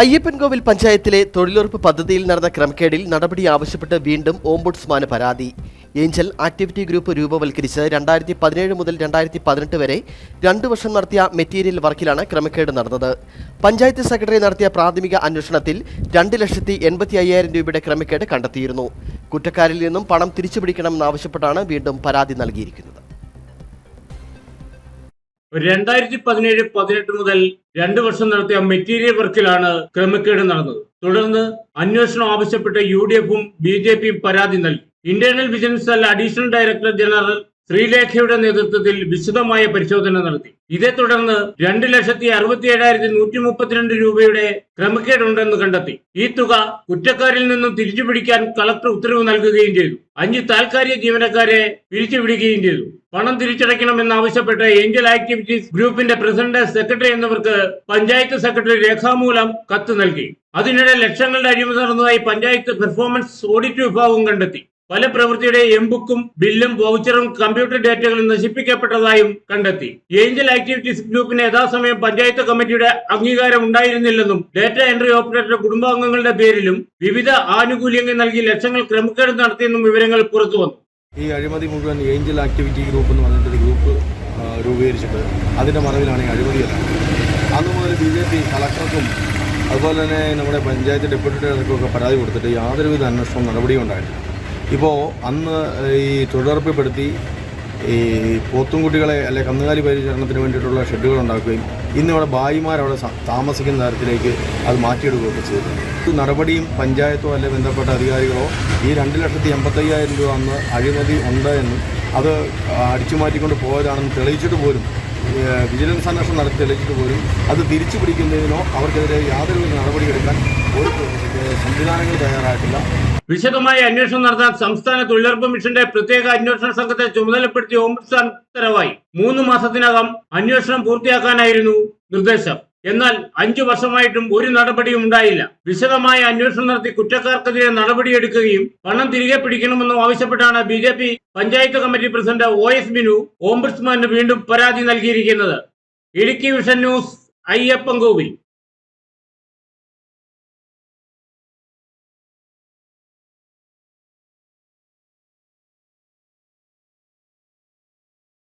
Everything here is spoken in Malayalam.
അയ്യപ്പൻകോവിൽ പഞ്ചായത്തിലെ തൊഴിലുറപ്പ് പദ്ധതിയിൽ നടന്ന ക്രമക്കേടിൽ നടപടി ആവശ്യപ്പെട്ട് വീണ്ടും ഓംബുഡ്സ്മാന് പരാതി. ഏഞ്ചൽ ആക്ടിവിറ്റി ഗ്രൂപ്പ് രൂപവൽക്കരിച്ച് രണ്ടായിരത്തി പതിനേഴ് മുതൽ രണ്ടായിരത്തി പതിനെട്ട് വരെ രണ്ടു വർഷം നടത്തിയ മെറ്റീരിയൽ വർക്കിലാണ് ക്രമക്കേട് നടന്നത്. പഞ്ചായത്ത് സെക്രട്ടറി നടത്തിയ പ്രാഥമിക അന്വേഷണത്തിൽ രണ്ട് ലക്ഷത്തി എൺപത്തി അയ്യായിരം രൂപയുടെ ക്രമക്കേട് കണ്ടെത്തിയിരുന്നു. കുറ്റക്കാരിൽ നിന്നും പണം തിരിച്ചുപിടിക്കണമെന്നാവശ്യപ്പെട്ടാണ് വീണ്ടും പരാതി നൽകിയിരിക്കുന്നത്. രണ്ടായിരത്തി പതിനേഴ് പതിനെട്ട് മുതൽ രണ്ടു വർഷം നടത്തിയ മെറ്റീരിയൽ വർക്കിലാണ് ക്രമക്കേട് നടന്നത്. തുടർന്ന് അന്വേഷണം ആവശ്യപ്പെട്ട് യു ഡി എഫും ബി ജെ പിയും പരാതി നൽകി. Internal vigilance cell additional director general ശ്രീലേഖയുടെ നേതൃത്വത്തിൽ വിശദമായ പരിശോധന നടത്തി. ഇതേ തുടർന്ന് രണ്ട് ലക്ഷത്തി അറുപത്തി ഏഴായിരത്തി നൂറ്റി മുപ്പത്തിരണ്ട് രൂപയുടെ ക്രമക്കേടുണ്ടെന്ന് കണ്ടെത്തി. ഈ തുക കുറ്റക്കാരിൽ നിന്നും തിരിച്ചു പിടിക്കാൻ കളക്ടർ ഉത്തരവ് നൽകുകയും ചെയ്തു. അഞ്ച് താൽക്കാലിക ജീവനക്കാരെ പിരിച്ചുവിടുകയും ചെയ്തു. പണം തിരിച്ചടയ്ക്കണമെന്നാവശ്യപ്പെട്ട് ഏഞ്ചൽ ആക്ടിവിറ്റീസ് ഗ്രൂപ്പിന്റെ പ്രസിഡന്റ് സെക്രട്ടറി എന്നിവർക്ക് പഞ്ചായത്ത് സെക്രട്ടറി രേഖാമൂലം കത്ത് നൽകി. അതിനിടെ ലക്ഷങ്ങളുടെ അഴിമതി നടന്നതായി പഞ്ചായത്ത് പെർഫോമൻസ് ഓഡിറ്റ് വിഭാഗം കണ്ടെത്തി. പല പ്രവൃത്തിയുടെ എംബുക്കും ബില്ലും വൗച്ചറും കമ്പ്യൂട്ടർ ഡേറ്റകളും നശിപ്പിക്കപ്പെട്ടതായും കണ്ടെത്തി. ഏഞ്ചൽ ആക്ടിവിറ്റീസ് ഗ്രൂപ്പിന് യഥാസമയം പഞ്ചായത്ത് കമ്മിറ്റിയുടെ അംഗീകാരം ഉണ്ടായിരുന്നില്ലെന്നും ഡേറ്റ എൻട്രി ഓപ്പറേറ്റർ കുടുംബാംഗങ്ങളുടെ പേരിലും വിവിധ ആനുകൂല്യങ്ങൾ നൽകി ലക്ഷങ്ങൾ ക്രമക്കേട് നടത്തിയെന്നും വിവരങ്ങൾ പുറത്തു വന്നു. ഈ അഴിമതി മുഴുവൻ ഏഞ്ചൽ ആക്ടിവിറ്റി ഗ്രൂപ്പ് എന്ന് പറഞ്ഞിട്ടൊരു ഗ്രൂപ്പ് രൂപീകരിച്ചിട്ട് അതിന്റെ മറവിലാണ് ഈ അഴിമതി അന്ന് മുതൽ ബി ജെ പി കളക്ടർക്കും അതുപോലെ തന്നെ നമ്മുടെ പഞ്ചായത്ത് ഡെപ്യൂട്ടി ഡയറക്ടർക്കും പരാതി കൊടുത്തിട്ട് യാതൊരുവിധ അന്വേഷണവും നടപടിയും ഉണ്ടായിട്ടില്ല. ഇപ്പോൾ അന്ന് ഈ തൊഴിലുറപ്പിൽപ്പെടുത്തി ഈ പോത്തുംകുട്ടികളെ അല്ലെ കന്നുകാലി പരിചരണത്തിന് വേണ്ടിയിട്ടുള്ള ഷെഡുകൾ ഉണ്ടാക്കുകയും ഇന്നിവിടെ ഭായിമാരവിടെ താമസിക്കുന്ന തരത്തിലേക്ക് അത് മാറ്റിയെടുക്കുകയൊക്കെ ചെയ്തു. നടപടിയും പഞ്ചായത്തോ അല്ലെ ബന്ധപ്പെട്ട അധികാരികളോ ഈ രണ്ട് ലക്ഷത്തി എൺപത്തയ്യായിരം രൂപ അന്ന് അഴിമതി ഉണ്ട് എന്നും അത് അടിച്ചു മാറ്റിക്കൊണ്ട് പോയതാണെന്ന് തെളിയിച്ചിട്ട് പോലും വിജിലൻസ് അന്വേഷണം നടത്തി തെളിയിച്ചിട്ട് പോലും അത് തിരിച്ചു പിടിക്കുന്നതിനോ അവർക്കെതിരെ യാതൊരു നടപടിയെടുക്കാൻ ഒരു സംവിധാനങ്ങൾ തയ്യാറായിട്ടില്ല. വിശദമായ അന്വേഷണം നടത്താൻ സംസ്ഥാന തൊഴിലുറപ്പ് മിഷന്റെ പ്രത്യേക അന്വേഷണ സംഘത്തെ ചുമതലപ്പെടുത്തിയ ഓംബുഡ്സ്മാൻ ഉത്തരവായി. മൂന്ന് മാസത്തിനകം അന്വേഷണം പൂർത്തിയാക്കാനായിരുന്നു നിർദ്ദേശം. എന്നാൽ അഞ്ചു വർഷമായിട്ടും ഒരു നടപടിയും ഉണ്ടായില്ല. വിശദമായ അന്വേഷണം നടത്തി കുറ്റക്കാർക്കെതിരെ നടപടിയെടുക്കുകയും പണം തിരികെ പിടിക്കണമെന്നും ആവശ്യപ്പെട്ടാണ് B J P panchayat committee president O S Binu ഓംബുഡ്സ്മാന് വീണ്ടും പരാതി നൽകിയിരിക്കുന്നത്. Idukki vision news Ayyappan Ayyappankovil.